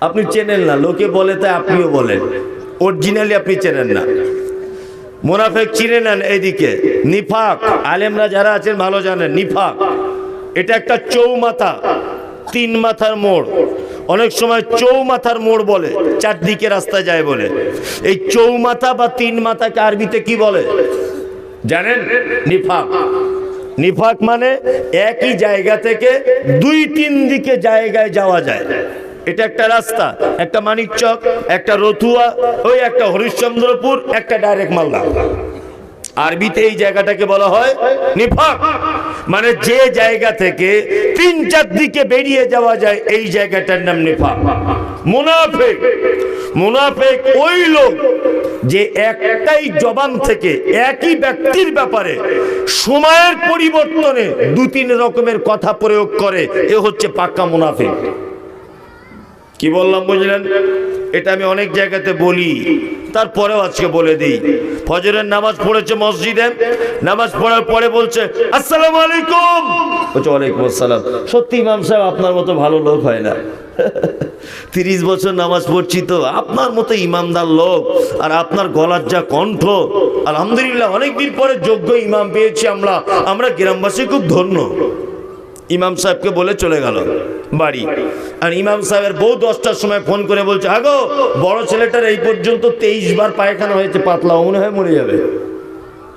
আপনি চেনেন না, লোকে বলে তাই আপনিও বলেন। অরিজিনালি আপনি চেনেন না। মোনাফেক, চিনে নেন এইদিকে। নিফাক, আলেমরা যারা আছেন, ভালো জানেন, নিফাক। এটা একটা চৌমাথা, তিন মাথার মোড়। অনেক সময় চৌমাথার মোড় বলে চারদিকে রাস্তা যায় বলে। এই চৌমাথা বা তিন মাথাকে আরবিতে কি বলে? জানেন? নিফাক। নিফাক মানে একই জায়গা থেকে দুই তিন দিকে জায়গায় যাওয়া যায়। এটা একটা রাস্তা একটা মানিকচক একটা রথুয়া ওই একটা হরিশ্চন্দ্রপুর একটা ডাইরেক্ট মালদা। আরবিতে এই জায়গাটাকে বলা হয় নিফাক। মানে যে জায়গা থেকে তিন চার দিকে বেরিয়ে যাওয়া যায়, এই জায়গাটার নাম নিফাক। মুনাফেক। মুনাফেক ওই লোক যে একটাই জবান থেকে একই ব্যক্তির ব্যাপারে সময়ের পরিবর্তনে দু তিন রকমের কথা প্রয়োগ করে, এ হচ্ছে পাক্কা মুনাফেক। কি বললাম বুঝলেন? এটা আমি অনেক জায়গাতে বলি। তারপরেও আজকে বলে দিই। ফজরের নামাজ পড়েছে মসজিদে। নামাজ পড়ার পরে বলছে, আসসালামু আলাইকুম। বলছে, ওয়ালাইকুম আসসালাম। সত্যি ইমাম সাহেব আপনার মতো ভালো লোক হয় না। তিরিশ বছর নামাজ পড়ছি তো, আপনার মতো ইমামদার লোক আর আপনার গলার যা কণ্ঠ, আলহামদুলিল্লাহ অনেকদিন পরে যোগ্য ইমাম পেয়েছি আমরা। আমরা গ্রামবাসী খুব ধন্য। ইমাম সাহেবকে বলে চলে গেল বাড়ি। আর ইমাম সাহেবের বউ দশটার সময় ফোন করে বলছে, আগো, বড় ছেলেটার এই পর্যন্ত তেইশ বার পায়খানা হয়েছে, পাতলা মনে হয় মরে যাবে।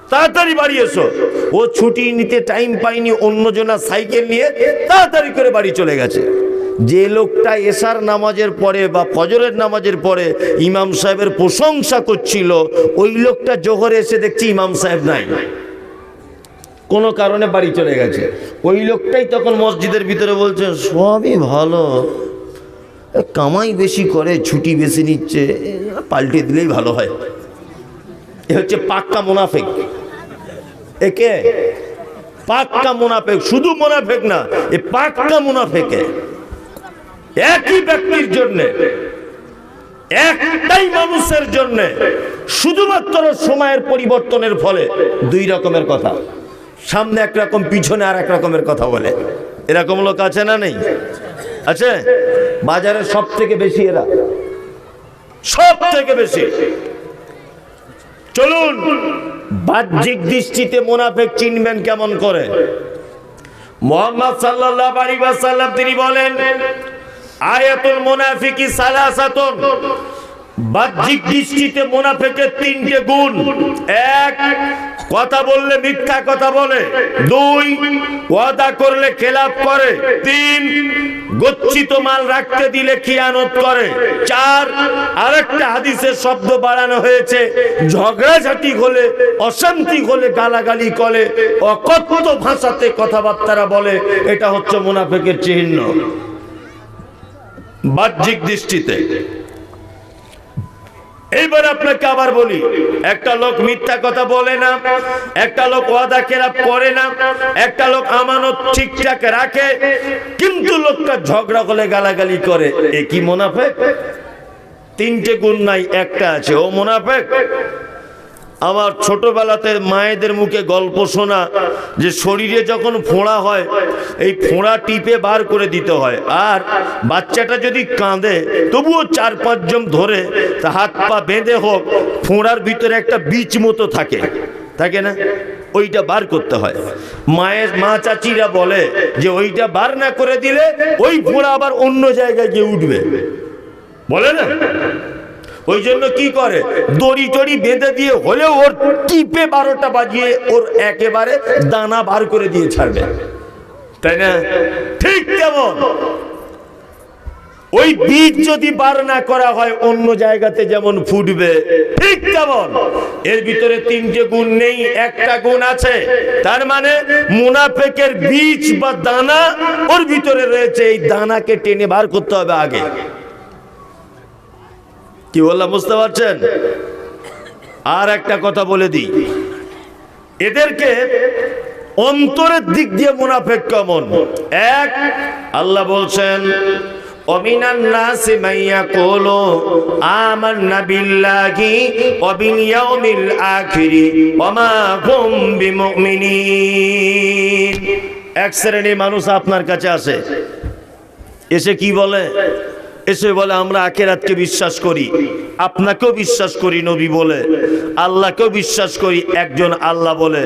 তাড়াতাড়ি বাড়ি এসো। ও ছুটি নিতে টাইম পাইনি অন্যজনা সাইকেল নিয়ে তাড়াতাড়ি করে বাড়ি চলে গেছে। যে লোকটা এসার নামাজের পরে বা ফজরের নামাজের পরে ইমাম সাহেবের প্রশংসা করছিল, ওই লোকটা জোহরে এসে দেখছি ইমাম সাহেব নাই। কোনো কারণে বাড়ি চলে গেছে। ওই লোকটাই তখন মসজিদের ভিতরে বলছে, সবই ভালো। কামাই বেশি করে, ছুটি বেশি নিচ্ছে পাল্টে দিলেই ভালো হয়। এ হচ্ছে পাক্কা মোনাফেক। একে পাক্কা মোনাফেক। শুধু মোনাফেক না, এ পাক্কা মোনাফেকে। একই ব্যক্তির জন্যে, একটাই মানুষের জন্য, শুধুমাত্র সময়ের পরিবর্তনের ফলে দুই রকমের কথা। সামনে একরকম পিছনে আর এক রকমের কথা বলে। এরকম লোক আছে না নেই? আছে? বাজারে সব থেকে বেশি এরা। সব থেকে বেশি। চলুন, বাহ্যিক দৃষ্টিতে মোনাফেক চিনবেন কেমন করে। মোহাম্মদ সাল্লাল্লাহু আলাইহি ওয়াসাল্লাম তিনি বলেন, আয়াতুল মুনাফিকি সালাসাতুন। বাহ্যিক দৃষ্টিতে মোনাফেকের তিনটে গুণ। এক কথা বললে মিথ্যা কথা বলে। দুই, ওয়াদা করলে খেলাপ করে। তিন, গচ্ছিত মাল রাখতে দিলে খিয়ানত করে। চার, আরেকটা হাদিসের শব্দ বাড়ানো হয়েছে, ঝগড়াঝাটি হলে, অশান্তি হলে গালাগালি করে, অকথ্য ভাষাতে কথাবার্তারা বলে, এটা হচ্ছে মুনাফেকের চিহ্ন। বাহ্যিক দৃষ্টিতে। এইবার আপনাকে আবার বলি, একটা লোক মিথ্যা কথা বলে না, একটা লোক ওয়াদা কেরা করে না, একটা লোক আমানত ঠিকঠাক রাখে, কিন্তু লোকটা ঝগড়া করে গালাগালি করে। এ কি মোনাফেক? তিনটে গুণ নাই, একটা আছে। ও মোনাফেক? আমার ছোটবেলাতে মায়েদের মুখে গল্প শোনা, যে শরীরে যখন ফোঁড়া হয়, এই ফোঁড়া টিপে বার করে দিতে হয়। আর বাচ্চাটা যদি কাঁদে, তবুও চার পাঁচজন ধরে, তা হাত পা বেঁধে হোক, ফোঁড়ার ভিতরে একটা বীজ মতো থাকে। থাকে না? ওইটা বার করতে হয়। মায়ের, মা চাচিরা বলে যে ওইটা বার না করে দিলে ওই ফোঁড়া আবার অন্য জায়গায় গিয়ে উঠবে। বলে না? ওই জন্য কি করে? দড়ি টড়ি বেঁধে দিয়ে হলেও ওর টিপে বারোটা বাজিয়ে ওর একেবারে দানা বার করে দিয়ে ছাড়বে। তাই না? ঠিক কেমন ওই বীজ যদি বার না করা হয়, অন্য জায়গাতে যেমন ফুটবে, ঠিক তেমন। এর ভিতরে তিনটে গুণ নেই, একটা গুণ আছে। তার মানে মুনাফেকের বীজ বা দানা ওর ভিতরে রয়েছে, এই দানাকে টেনে বার করতে হবে আগে। কি বললাম বুঝতে পারছেন আর একটা কথা বলে দিই এদেরকে অন্তরের দিক দিয়ে মুনাফেক কেমন এক আল্লাহ বলছেন ومن الناس من يقول آمنا بالله وباليوم الآخر وما هم بمؤمنين এক শ্রেণীর মানুষ আপনার কাছে আসে এসে কি বলে এসে বলে, আমরা আখেরাতকে বিশ্বাস করি। আপনাকেও বিশ্বাস করি, নবী বলে। আল্লাহকেও বিশ্বাস করি, একজন আল্লাহ বলে।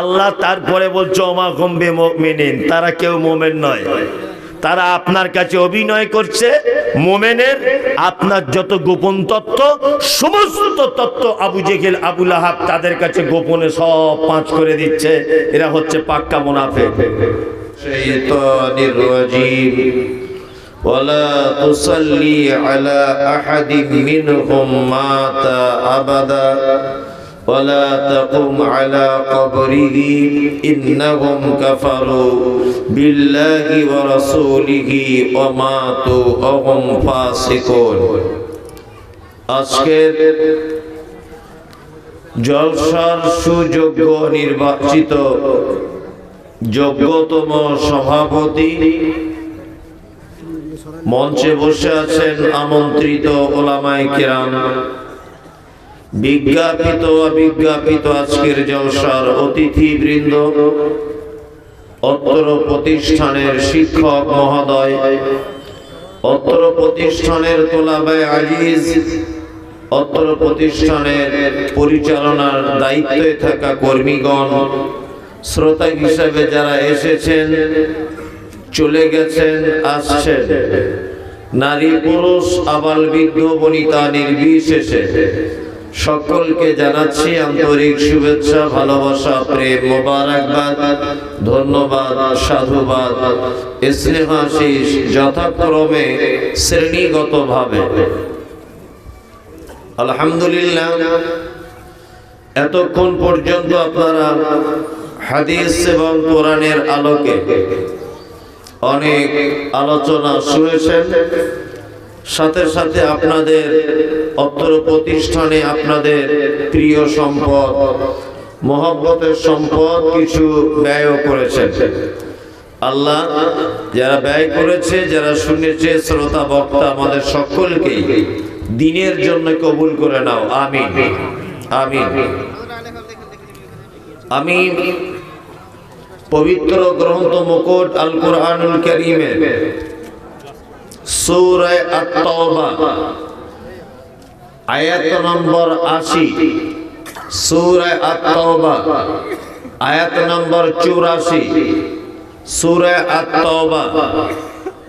আল্লাহ তারপরে বলছে অমা গম্বে মেনেন তারা কেউ মোমেন নয়। তারা আপনার কাছে অভিনয় করছে, মোমেনের আপনার যত গোপন তত্ত্ব, সমস্ত তত্ত্ব আবু জেগেল আবু আহাব তাদের কাছে গোপনে সব পাঁচ করে দিচ্ছে। এরা হচ্ছে পাক্কা মোনাফে ولا تصلي على أحد منهم مات أبدا ولا تقم على قبره إنهم كفروا بالله ورسوله وماتوا وهم فاسقون আজকের জলসার সুযোগ্য নির্বাচিত যোগ্যতম সভাপতি মঞ্চে বসে আছেন আমন্ত্রিত ওলামায় কেরাম। বিজ্ঞাপিত, অবিজ্ঞাপিত আজকের জলসার অতিথি বৃন্দ অত্র প্রতিষ্ঠানের শিক্ষক মহোদয়, অত্র প্রতিষ্ঠানের তোলাবায় আজিজ, অত্র প্রতিষ্ঠানের পরিচালনার দায়িত্বে থাকা কর্মীগণ, শ্রোতা হিসাবে যারা এসেছেন চলে গেছেন, আসছেন। নারী পুরুষ, আবাল বৃদ্ধ, বনিতা, নির্বিশেষে। সকলকে জানাচ্ছি আন্তরিক শুভেচ্ছা, ভালোবাসা, প্রেম, মোবারকবাদ, ধন্যবাদ, সাধুবাদ। স্নেহাশিস যথাক্রমে শ্রেণীগতভাবে। আলহামদুলিল্লাহ, এতক্ষণ পর্যন্ত আপনারা হাদিস এবং কোরআনের আলোকে অনেক আলোচনা শুনেছেন। সাথে সাথে আপনাদের অত্র প্রতিষ্ঠানে আপনাদের প্রিয় সম্পদ, মহব্বতের সম্পদ কিছু ব্যয় করেছেন। আল্লাহ যারা ব্যয় করেছে, যারা শুনেছে, শ্রোতা, বক্তা আমাদের সকলকেই দিনের জন্য কবুল করে নাও। আমি আমিন। আমি পবিত্র গ্রন্থ মুকুট আল কোরআনুল কারীমের সূরা আত-তাওবা। আয়াত নম্বর 80 সূরা আত-তাওবা। আয়াত নম্বর 84 সূরা আত-তাওবা।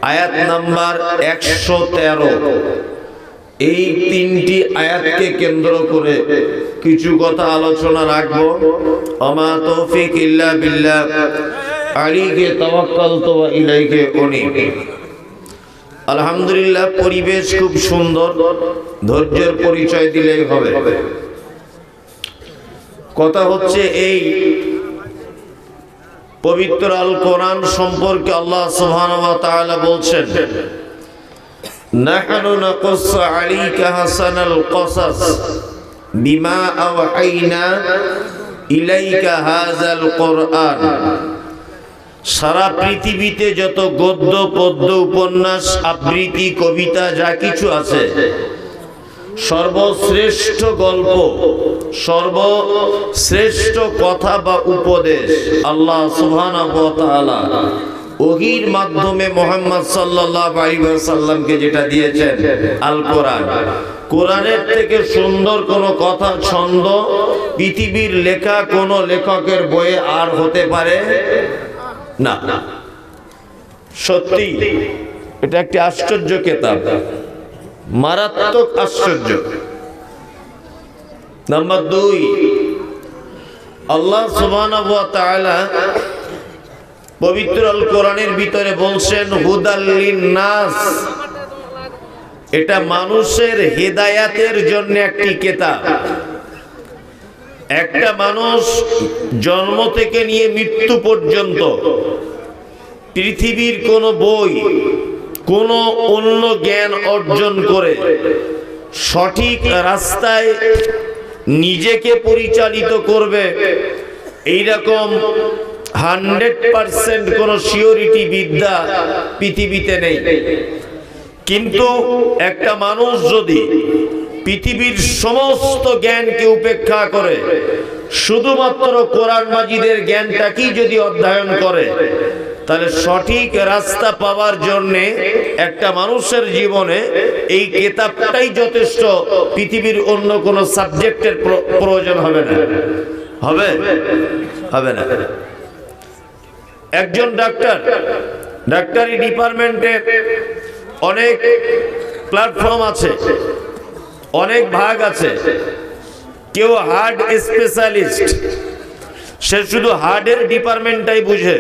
আয়াত নম্বর 113 এই তিনটি আয়াতকে কেন্দ্র করে কিছু কথা আলোচনা রাখব। অমা তৌফিক ইল্লা বিল্লাহ। আলীকে তাওয়াক্কালতু ওয়া ইলাইহি উনীব। আলহামদুলিল্লাহ, পরিবেশ খুব সুন্দর। ধৈর্যের পরিচয় দিলেই হবে। কথা হচ্ছে এই পবিত্র আল কোরআন সম্পর্কে আল্লাহ সুবহানাহু ওয়া তাআলা বলছেন نحن نقص عليك حسن القصص بما أوحينا إليك هذا القرآن সারা পৃথিবীতে যত গদ্য পদ্য উপন্যাস আবৃত্তি কবিতা যা কিছু আছে সর্বশ্রেষ্ঠ গল্প সর্বশ্রেষ্ঠ কথা বা উপদেশ আল্লাহ সুবহানাহু ওয়া তাআলা ওহির মাধ্যমে মোহাম্মদ আলাইহি যেটা দিয়েছেন আল কোরআন কোরআনের থেকে সুন্দর কোন কথা, ছন্দ, পৃথিবীর লেখা কোন লেখকের বইয়ে আর হতে পারে না। সত্যি, এটা একটি আশ্চর্য কেতাব। মারাত্মক আশ্চর্য। নাম্বার দুই, আল্লাহ তাআলা পবিত্র আল কোরআনের ভিতরে বলছেন হুদাল্লিন নাস এটা মানুষের হেদায়াতের জন্য একটি কেতাব। একটা মানুষ জন্ম থেকে নিয়ে মৃত্যু পর্যন্ত পৃথিবীর কোন বই, কোন অন্য জ্ঞান অর্জন করে সঠিক রাস্তায় নিজেকে পরিচালিত করবে, এইরকম হান্ড্রেড পার্সেন্ট কোন সিওরিটি বিদ্যা পৃথিবীতে নেই। কিন্তু একটা মানুষ যদি পৃথিবীর সমস্ত জ্ঞানকে উপেক্ষা করে, শুধুমাত্র কোরআন মাজিদের জ্ঞানটাকেই যদি অধ্যয়ন করে, তাহলে সঠিক রাস্তা পাওয়ার জন্যে একটা মানুষের জীবনে এই কেতাবটাই যথেষ্ট, পৃথিবীর অন্য কোনো সাবজেক্টের প্র- প্রয়োজন হবে না। হবে? হবে না। একজন ডাক্তার, ডাক্তারি ডিপার্টমেন্টে অনেক প্ল্যাটফর্ম আছে, অনেক ভাগ আছে। কেউ হার্ট স্পেশালিস্ট সে শুধু হার্টের ডিপার্টমেন্টটাই বুঝে।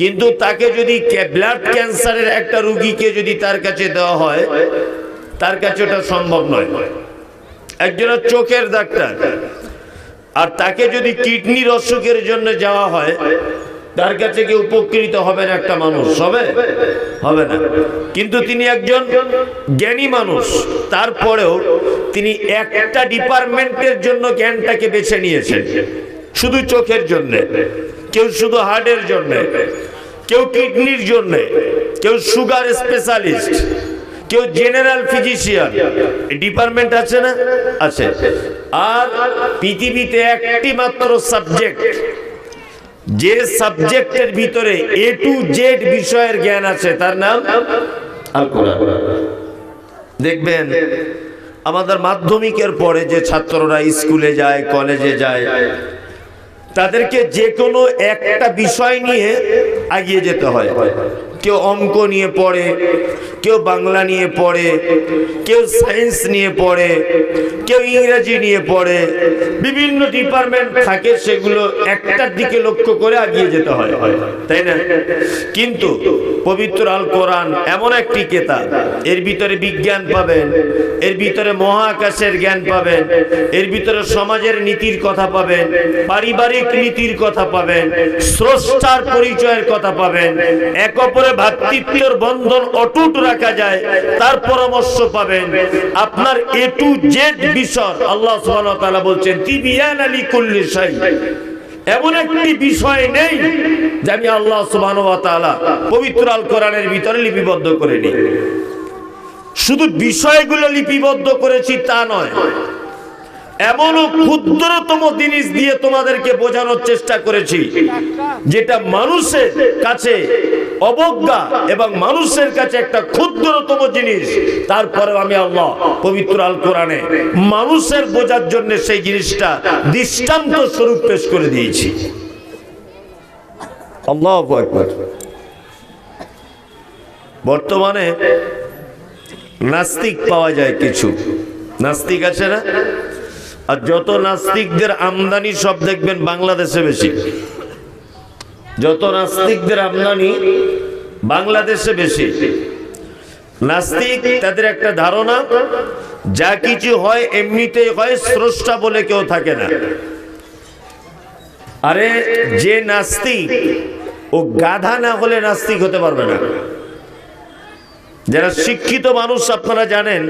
কিন্তু তাকে যদি ব্লাড ক্যান্সারের একটা রুগীকে যদি তার কাছে দেওয়া হয়, তার কাছে ওটা সম্ভব নয়। একজনের চোখের ডাক্তার, আর তাকে যদি কিডনির অসুখের জন্য যাওয়া হয় তার কাছে কি উপকৃত হবে না একটা মানুষ? হবে? হবে না। কিন্তু তিনি একজন জ্ঞানী মানুষ। তারপরেও তিনি একটা ডিপার্টমেন্টের জন্য জ্ঞানটাকে বেছে নিয়েছেন। শুধু চোখের জন্য। কেউ শুধু হার্টের জন্য। কেউ কিডনির জন্য। কেউ সুগার স্পেশালিস্ট। কেউ জেনারেল ফিজিশিয়ান। ডিপার্টমেন্ট আছে না? আছে। আর পৃথিবীতে একটি মাত্র সাবজেক্ট যে সাবজেক্টের ভিতরে এ টু জেড বিষয়ের জ্ঞান আছে, তার নাম আল কোরআন দেখবেন, আমাদের মাধ্যমিকের পরে যে ছাত্ররা স্কুলে যায়, কলেজে যায়, তাদেরকে যে কোনো একটা বিষয় নিয়ে এগিয়ে যেতে হয়। কেউ অঙ্ক নিয়ে পড়ে, কেউ বাংলা নিয়ে পড়ে, কেউ সায়েন্স নিয়ে পড়ে, কেউ ইংরেজি নিয়ে পড়ে, বিভিন্ন ডিপার্টমেন্ট থাকে সেগুলো একটার দিকে লক্ষ্য করে এগিয়ে যেতে হয়, তাই না? কিন্তু পবিত্র আল কোরআন এমন একটি কেতাব, এর ভিতরে বিজ্ঞান পাবেন, এর ভিতরে মহাকাশের জ্ঞান পাবেন, এর ভিতরে সমাজের নীতির কথা পাবেন, পারিবারিক নীতির কথা পাবেন, স্রষ্টার পরিচয়ের কথা পাবেন, এক অপরে ভাতৃত্বের বন্ধন অটুট রাখা যায়, তার পরামর্শ পাবেন। আপনার এ টু জেড বিষয় আল্লাহ সুবহানাহু ওয়া তাআলা বলছেন, তিবিয়ান আলী কুল্লি শাই। এমন একটি বিষয় নেই যে আমি আল্লাহ পবিত্র আল কোরআনের ভিতরে লিপিবদ্ধ করে নিই শুধু বিষয়গুলো লিপিবদ্ধ করেছি তা নয় এমনও ক্ষুদ্রতম জিনিস দিয়ে তোমাদেরকে বোঝানোর চেষ্টা করেছি, যেটা মানুষের কাছে অবজ্ঞা এবং মানুষের কাছে একটা ক্ষুদ্রতম জিনিস। তারপরে আমি আল্লাহ পবিত্র আল কোরআনে মানুষের বোঝার জন্য সেই জিনিসটা দৃষ্টান্ত স্বরূপ পেশ করে দিয়েছি। আল্লাহ বর্তমানে নাস্তিক পাওয়া যায় কিছু। নাস্তিক আছে না? আর যত নাস্তিকদের আমদানি সব দেখবেন বাংলাদেশে বেশি। যত নাস্তিকদের আমদানি বাংলাদেশে বেশি। নাস্তিক তাদের একটা ধারণা, যা কিছু হয় এমনিতেই হয়, স্রষ্টা বলে কেউ থাকে না। আরে যে নাস্তিক, ও গাধা না হলে নাস্তিক হতে পারবে না। যারা শিক্ষিত মানুষ, আপনারা জানেন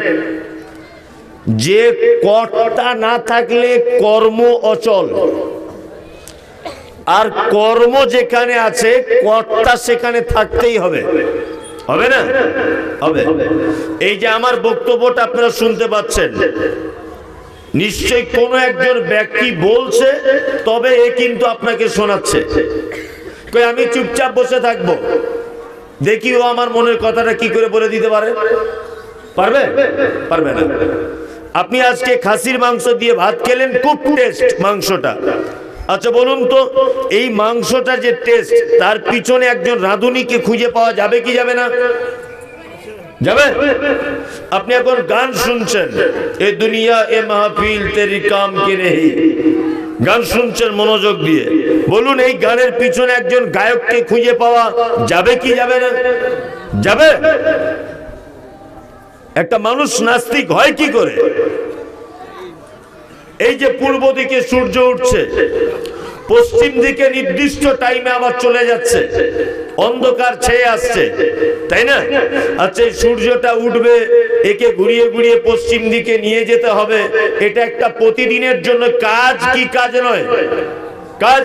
যে কর্তা না থাকলে কর্ম অচল। আর কর্ম যেখানে আছে, কর্তা সেখানে থাকতেই হবে। হবে না? হবে। এই যে আমার বক্তব্যটা আপনারা শুনতে পাচ্ছেন। নিশ্চয়ই কোনো একজন ব্যক্তি বলছে, তবে এ কিন্তু আপনাকে শোনাচ্ছে। আমি চুপচাপ বসে থাকব। দেখি ও আমার মনের কথাটা কি করে বলে দিতে পারে? পারবে? পারবে না। আপনি আজকে খাসির মাংস দিয়ে ভাত খেলেন, খুব টেস্ট মাংসটা। আচ্ছা বলুন তো, এই মাংসটা যে টেস্ট তার পিছনে একজন রাঁধুনিকে খুঁজে পাওয়া যাবে কি যাবে না? যাবে? আপনি এখন গান শুনছেন, এ দুনিয়া, এ মাহফিল, তেরি কাম কে নেই? গান শুনছেন মনোযোগ দিয়ে। বলুন, এই গানের পিছনে একজন গায়ককে খুঁজে পাওয়া যাবে কি যাবে না? যাবে? একটা মানুষ নাস্তিক হয় কি করে? এই যে পূর্ব দিকে সূর্য উঠছে, পশ্চিম দিকে নির্দিষ্ট টাইমে আবার চলে যাচ্ছে, অন্ধকার ছেয়ে আসছে, তাই না? আচ্ছা এই সূর্যটা উঠবে, একে ঘুরিয়ে ঘুরিয়ে পশ্চিম দিকে নিয়ে যেতে হবে, এটা একটা প্রতিদিনের জন্য কাজ কি কাজ নয়? কাজ?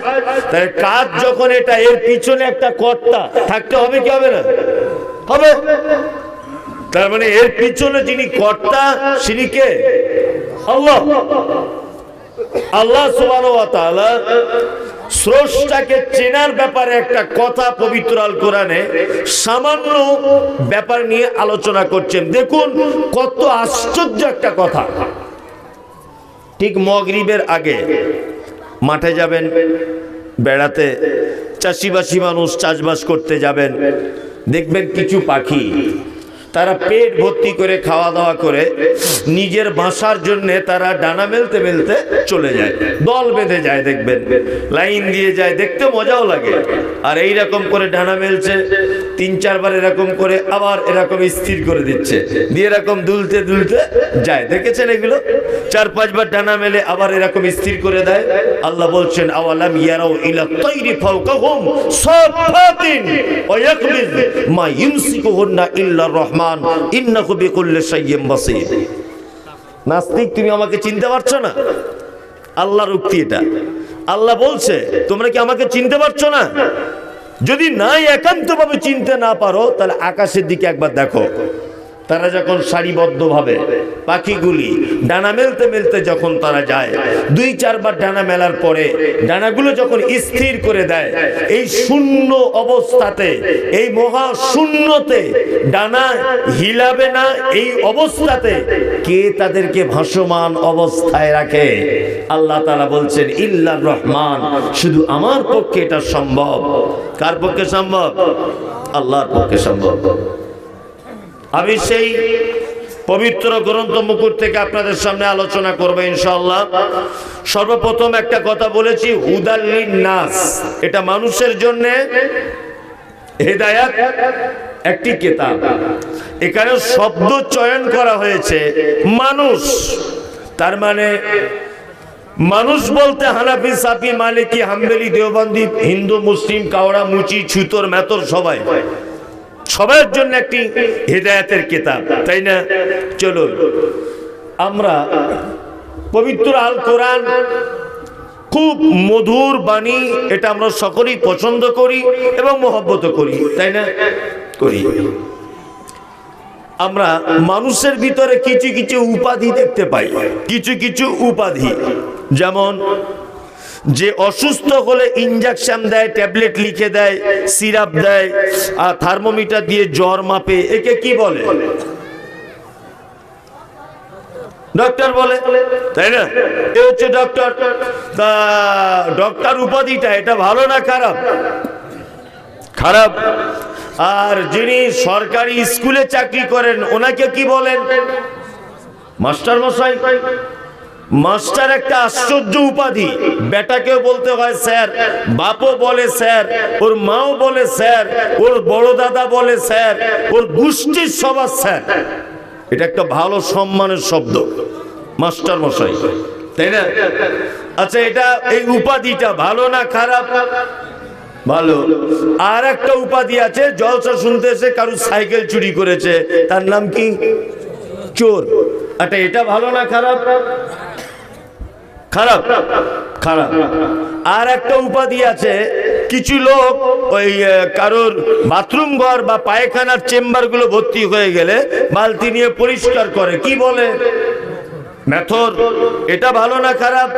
তাই কাজ যখন এটা, এর পিছনে একটা কর্তা, থাকতে হবে কি হবে না? হবে। তার মানে এর পিছনে যিনি কর্তা তিনি কে? আল্লাহ। আল্লাহ স্রষ্টাকে চেনার ব্যাপারে একটা কথা পবিত্র আল কোরআনে সামান্য ব্যাপার নিয়ে আলোচনা করছেন। দেখুন, কত আশ্চর্য একটা কথা। ঠিক মগরিবের আগে মাঠে যাবেন, বেড়াতে চাষিবাসী মানুষ চাষবাস করতে যাবেন, দেখবেন কিছু পাখি তারা পেট ভর্তি করে খাওয়া দাওয়া করে নিজের বাসার জন্য তারা ডানা মেলতে মেলতে চলে যায়। দল বেঁধে যায় দেখবেন। লাইন দিয়ে যায়। দেখতে মজাও লাগে। আর এই রকম করে ডানা মেলছে, তিন চারবার এরকম করে আবার এরকম স্থির করে দিচ্ছে। দিয়ে এরকম দুলতে দুলতে যায়। দেখেছেন এগুলো? চার পাঁচবার ডানা মেলে আবার এরকম স্থির করে দেয়। আল্লাহ বলছেন, আওয়ালাম ইয়ারাও ইলা তাইরি ফাওকাহুম সাফাতিন ওয়া মা ইউমসিকুহুন্না ইল্লা রহমান। ইন্নাহু বিকুল্লি শাইইন বাসীর। নাস্তিক, তুমি আমাকে চিনতে পারছ না? আল্লাহর উক্তি এটা। আল্লাহ বলছে, তোমরা কি আমাকে চিনতে পারছ না? যদি নাই একান্তভাবে চিনতে না পারো, তাহলে আকাশের দিকে একবার দেখো। তারা যখন সারিবদ্ধভাবে পাখিগুলি ডানা মেলতে মেলতে যখন তারা যায়, দুই চারবার ডানা মেলার পরে ডানাগুলো যখন স্থির করে দেয়, এই শূন্য অবস্থাতে, এই মহা শূন্যতে ডানা হিলাবে না, এই অবস্থাতে কে তাদেরকে ভাসমান অবস্থায় রাখে? আল্লাহ তারা বলছেন, ইল্লার রহমান, শুধু আমার পক্ষে এটা সম্ভব। কার পক্ষে সম্ভব? আল্লাহর পক্ষে সম্ভব। আমি সেই পবিত্র গ্রন্থ মুকুট থেকে আপনাদের সামনে আলোচনা করব ইনশাল্লাহ সর্বপ্রথম একটা কথা বলেছি নাস এটা মানুষের জন্য হেদায়াত একটি কেতাব। এখানে শব্দ চয়ন করা হয়েছে, মানুষ। তার মানে মানুষ বলতে হানাফি, সাফি, মালিকি, হাম্বেলি, দেওবন্দি, হিন্দু, মুসলিম, কাওড়া, মুচি, ছুতর মেতর সবাই। সবার জন্য একটি হেদায়াতের কিতাব, তাই না? চলুন। আমরা পবিত্র আল কোরআন, খুব মধুর বাণী, এটা আমরা সকলেই পছন্দ করি এবং মহব্বত করি, তাই না? করি। আমরা মানুষের ভিতরে কিছু কিছু উপাধি দেখতে পাই। কিছু কিছু উপাধি, যেমন যে অসুস্থ হলে ইঞ্জেকশন দেয় ট্যাবলেট লিখে দেয় সিরাপ দেয়, আর থার্মোমিটার দিয়ে জ্বর মাপে, একে কি বলে? ডক্টর বলে, তাই না? এ হচ্ছে ডক্টর তা ডক্টর উপাধিটা, এটা ভালো না খারাপ? খারাপ। আর যিনি সরকারি স্কুলে চাকরি করেন, ওনাকে কি বলেন? মাস্টার মশাই মাস্টার একটা আশ্চর্য উপাধি। বেটাকেও বলতে হয়, স্যার, বাপও বলে, স্যার, ওর মাও বলে, স্যার, ওর বড় দাদা বলে, স্যার, ওর গোষ্ঠীর সবার, স্যার। এটা একটা ভালো সম্মানের শব্দ, মাস্টার মশাই। তাই না? আচ্ছা এটা এই উপাধিটা ভালো না খারাপ? ভালো। আর একটা উপাধি আছে, জলসা শুনতে এসে কারু সাইকেল চুরি করেছে। তার নাম কি? চোর। আচ্ছা এটা ভালো না খারাপ? খারাপ? খারাপ। আর একটা উপাধি আছে, কিছু লোক ওই কারোর বাথরুম ঘর বা পায়খানার চেম্বারগুলো ভর্তি হয়ে গেলে বালতি নিয়ে পরিষ্কার করে। কি বলে? মেথর। এটা ভালো না খারাপ?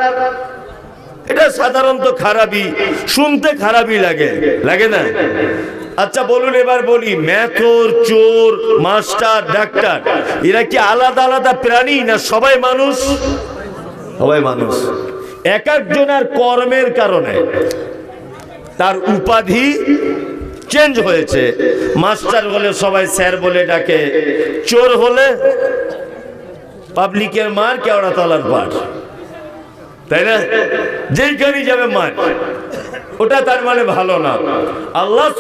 এটা সাধারণত খারাপই, শুনতে খারাপই লাগে। লাগে না? আচ্ছা বলুন এবার বলি মেথর চোর, মাস্টার, ডাক্তার, এরা কি আলাদা আলাদা প্রাণী না সবাই মানুষ? সবাই মানুষ। এক একজনের কর্মের কারণে। তার উপাধি চেঞ্জ হয়েছে। মাস্টার হলে সবাই স্যার বলে ডাকে, চোর হলে পাবলিকের মার কেওড়া তলার পাঠ। তাই না? যেইখানে যাবে মার। ওটা তার মানে ভালো না। আল্লাহ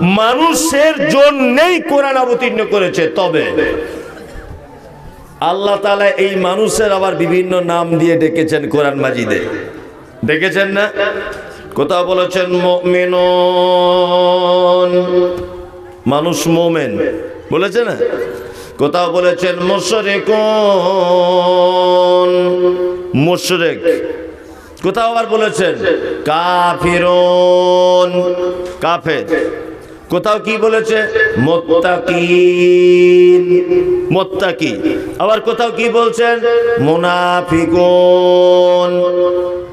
মানুষের জন্যই কোরআন অবতীর্ণ করেছে। তবে আল্লাহ তালা এই মানুষের আবার বিভিন্ন নাম দিয়ে ডেকেছেন কোরআন মাজিদে। ডেকেছেন না? কোথাও বলেছেন মেন মানুষ মোমেন। বলেছে না? কোথাও বলেছেন, মুশরিকুন। মুশরিক। কোথাও আবার বলেছেন, কাফিরুন, কাফের। কোথাও কি বলেছে? মোত্তাকিন, মোত্তাকি। আবার কোথাও কি বলছেন? মুনাফিকুন।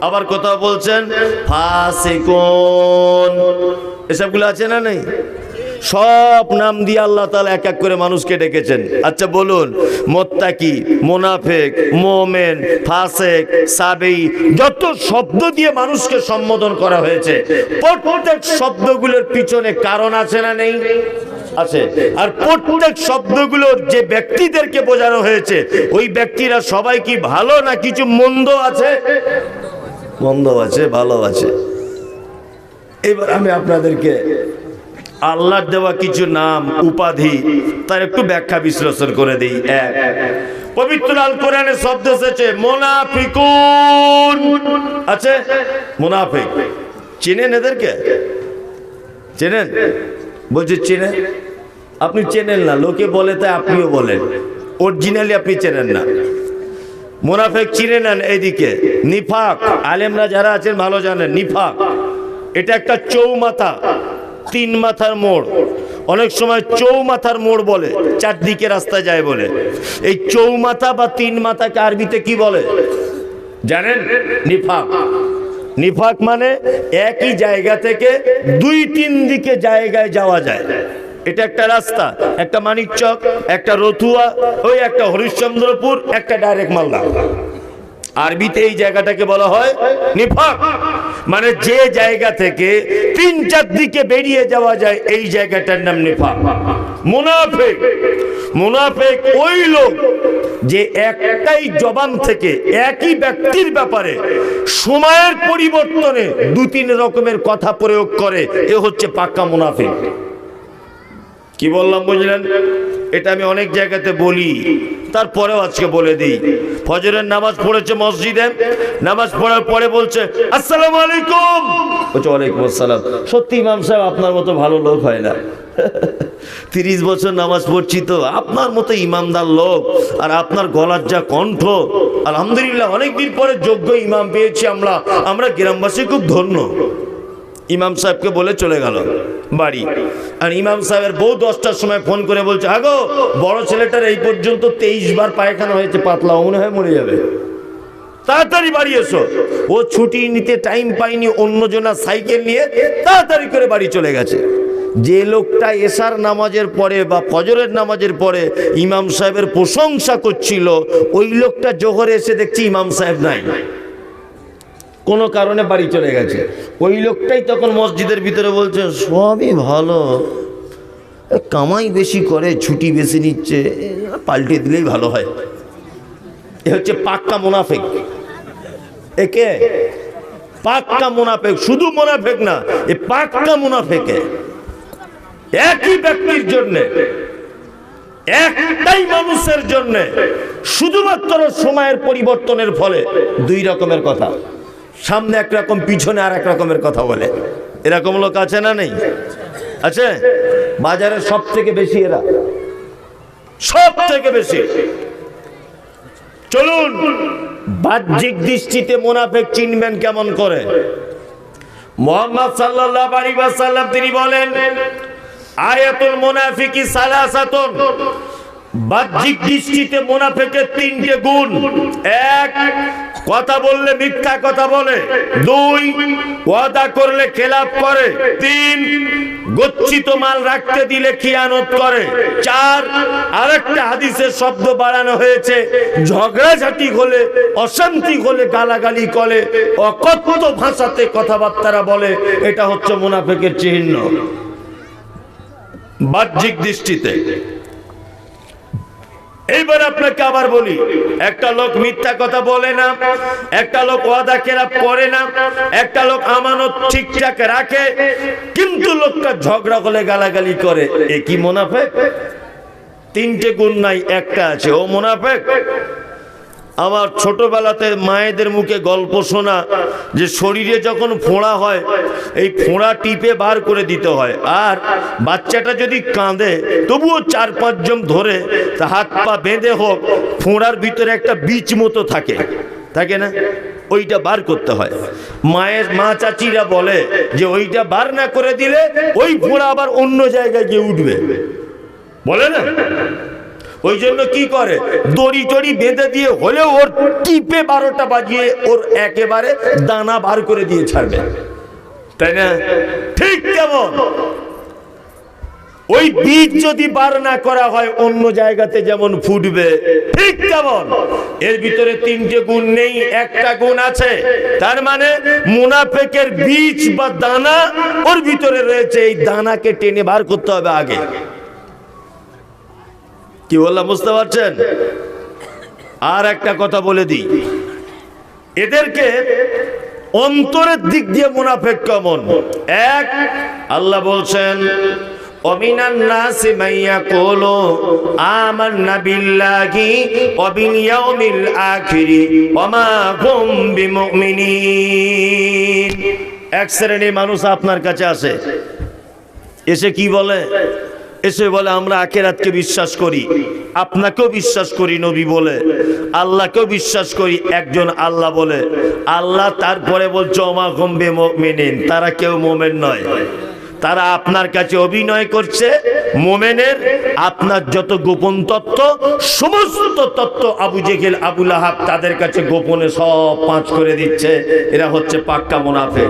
আবার কোথাও বলছেন? ফাসিকুন। এসবগুলো আছে না নেই? সব নাম দিয়ে আল্লাহ তাআলা এক এক করে মানুষকে ডেকেছেন। আচ্ছা বলুন, মোত্তাকি, মোনাফেক, মোমেন, ফাসেক, সাবেই, যত শব্দ দিয়ে মানুষকে সম্বোধন করা হয়েছে, প্রত্যেক শব্দগুলোর পিছনে কারণ আছে না নেই? আছে। আর প্রত্যেক শব্দগুলোর যে ব্যক্তিদেরকে বোঝানো হয়েছে, ওই ব্যক্তিরা সবাই কি ভালো না কিছু মন্দ আছে? মন্দ আছে, ভালো আছে। এবার আমি আপনাদেরকে আল্লাহর দেওয়া কিছু নাম, উপাধি, তার একটু ব্যাখ্যা বিশ্লেষণ করে দিই। এক, পবিত্র আল কোরআনে শব্দ এসেছে, মোনাফিকুন। আছে? মুনাফিক। চিনেন এদেরকে? চেনেন? বলছি চেনেন? আপনি চেনেন না, লোকে বলে তাই আপনিও বলেন। অরিজিনালি আপনি চেনেন না। মুনাফেক চিনে নেন এইদিকে। নিফাক, আলেমরা যারা আছেন ভালো জানেন, নিফাক। এটা একটা চৌমাথা। তিন মাথার মোড়। অনেক সময় চৌমাথার মোড় বলে, চারদিকে রাস্তা যায় বলে। এই চৌমাথা বা তিন মাথাকে আরবিতে কি বলে? জানেন? নিফাক। নিফাক মানে একই জায়গা থেকে দুই তিন দিকে জায়গায় যাওয়া যায়। এটা একটা রাস্তা, একটা মানিকচক, একটা রথুয়া ওই একটা হরিশ্চন্দ্রপুর, একটা ডাইরেক্ট মালদা। আরবিতে এই জায়গাটাকে বলা হয় নিফাক। মানে যে জায়গা থেকে তিন চার দিকে বেরিয়ে যাওয়া যায়, এই জায়গাটার নাম নেফা মুনাফেক। মুনাফেক ওই লোক যে একটাই জবান থেকে একই ব্যক্তির ব্যাপারে সময়ের পরিবর্তনে দু তিন রকমের কথা প্রয়োগ করে, এ হচ্ছে পাক্কা মুনাফিক। কি বললাম বুঝলেন? এটা আমি অনেক জায়গাতে বলি, তারপরেও আজকে বলে দিই। ফজরের নামাজ পড়েছে মসজিদে, নামাজ পড়ার পরে বলছে, আসসালামু আলাইকুম। বলছে, ওয়ালাইকুম আসসালাম। সত্যি ইমাম সাহেব আপনার মতো ভালো লোক হয় না। তিরিশ বছর নামাজ পড়ছি তো, আপনার মতো ইমামদার লোক আর আপনার গলার যা কণ্ঠ, আলহামদুলিল্লাহ অনেকদিন পরে যোগ্য ইমাম পেয়েছি আমরা। আমরা গ্রামবাসী খুব ধন্য। ইমাম সাহেবকে বলে চলে গেল বাড়ি। আর ইমাম সাহেবের বউ দশটার সময় ফোন করে বলছে, আগো, বড় ছেলেটার এই পর্যন্ত তেইশ বার পায়খানা হয়েছে, পাতলা মনে হয় মরে যাবে। তাড়াতাড়ি বাড়ি এসো। ও ছুটি নিতে টাইম পাইনি অন্যজনা সাইকেল নিয়ে তাড়াতাড়ি করে বাড়ি চলে গেছে। যে লোকটা এশার নামাজের পরে বা ফজরের নামাজের পরে ইমাম সাহেবের প্রশংসা করছিল, ওই লোকটা জোহরে এসে দেখছি ইমাম সাহেব নাই। কোনো কারণে বাড়ি চলে গেছে। ওই লোকটাই তখন মসজিদের ভিতরে বলছে, সবই ভালো। কামাই বেশি করে, ছুটি বেশি নিচ্ছে, পাল্টে দিলেই ভালো হয়। এ হচ্ছে পাক্কা মুনাফেক। একে পাক্কা মুনাফেক, শুধু মুনাফেক না, এ পাক্কা মুনাফেকে। একই ব্যক্তির জন্য, একটাই মানুষের জন্য, শুধুমাত্র সময়ের পরিবর্তনের ফলে দুই রকমের কথা। সামনে একরকম পিছনে আর এক রকমের কথা বলে। এরকম লোক আছে না নেই? আছে? বাজারে সব থেকে বেশি এরা। সব থেকে বেশি। চলুন, বাহ্যিক দৃষ্টিতে মোনাফেক চিনবেন কেমন করে। মোহাম্মদ সাল্লাল্লাহু আলাইহি ওয়াসাল্লাম তিনি বলেন, আয়াতুল মুনাফিকি সালাসাতুন। বাহ্যিক দৃষ্টিতে মুনাফিকের তিনটে গুণ। এক, কথা বললে মিথ্যা কথা বলে। দুই, ওয়াদা করলে খেলাপ করে। তিন, গচ্ছিত মাল রাখতে দিলে খিয়ানত করে। চার, আরেকটা হাদিসের শব্দ বাড়ানো হয়েছে, ঝগড়াঝাটি হলে, অশান্তি হলে গালাগালি করে, অকথ্য ভাষাতে কথাবার্তারা বলে, এটা হচ্ছে মুনাফেকের চিহ্ন। বাহ্যিক দৃষ্টিতে। এইবার আপনাকে আবার বলি, একটা লোক মিথ্যা কথা বলে না, একটা লোক ওয়াদা কেরা করে না, একটা লোক আমানত ঠিকঠাক রাখে, কিন্তু লোকটা ঝগড়া করে, গালাগালি করে। এ কি মোনাফেক? তিনটে গুণ নাই, একটা আছে। ও মোনাফেক? আমার ছোটবেলাতে মায়েদের মুখে গল্প শোনা, যে শরীরে যখন ফোঁড়া হয়, এই ফোঁড়া টিপে বার করে দিতে হয়। আর বাচ্চাটা যদি কাঁদে, তবুও চার পাঁচজন ধরে, তা হাত পা বেঁধে হোক, ফোঁড়ার ভিতরে একটা বীজ মতো থাকে। থাকে না? ওইটা বার করতে হয়। মায়ের, মা চাচিরা বলে যে ওইটা বার না করে দিলে ওই ফোঁড়া আবার অন্য জায়গায় গিয়ে উঠবে। বলে না? ওই জন্য কি করে? দড়ি টড়ি বেঁধে দিয়ে হলেও ওর টিপে বারোটা বাজিয়ে ওর একেবারে দানা বার করে দিয়ে ছাড়বে। তাই না? ঠিক কেমন ওই বীজ যদি বার না করা হয়, অন্য জায়গাতে যেমন ফুটবে, ঠিক তেমন। এর ভিতরে তিনটে গুণ নেই, একটা গুণ আছে। তার মানে মুনাফেকের বীজ বা দানা ওর ভিতরে রয়েছে, এই দানাকে টেনে বার করতে হবে আগে। কি বললাম, বুঝতে পারছেন? আর একটা কথা বলে দিই। এদেরকে অন্তরের দিক দিয়ে মুনাফেক কেমন? এক, আল্লাহ বলছেন বিমুমিনিন। এক শ্রেণির মানুষ আপনার কাছে আসে, এসে কি বলে? এসে বলে, আমরা আখেরাতকে বিশ্বাস করি। আপনাকেও বিশ্বাস করি, নবী বলে। আল্লাহকেও বিশ্বাস করি, একজন আল্লাহ বলে। আল্লাহ তারপরে বলছে অমা গম্বে মেনেন তারা কেউ মোমেন নয়। তারা আপনার কাছে অভিনয় করছে। মোমেনের আপনার যত গোপন তত্ত্ব, সমস্ত তত্ত্ব আবু জেগেল আবুল আহাব তাদের কাছে গোপনে সব পাঁচ করে দিচ্ছে। এরা হচ্ছে পাক্কা মুনাফে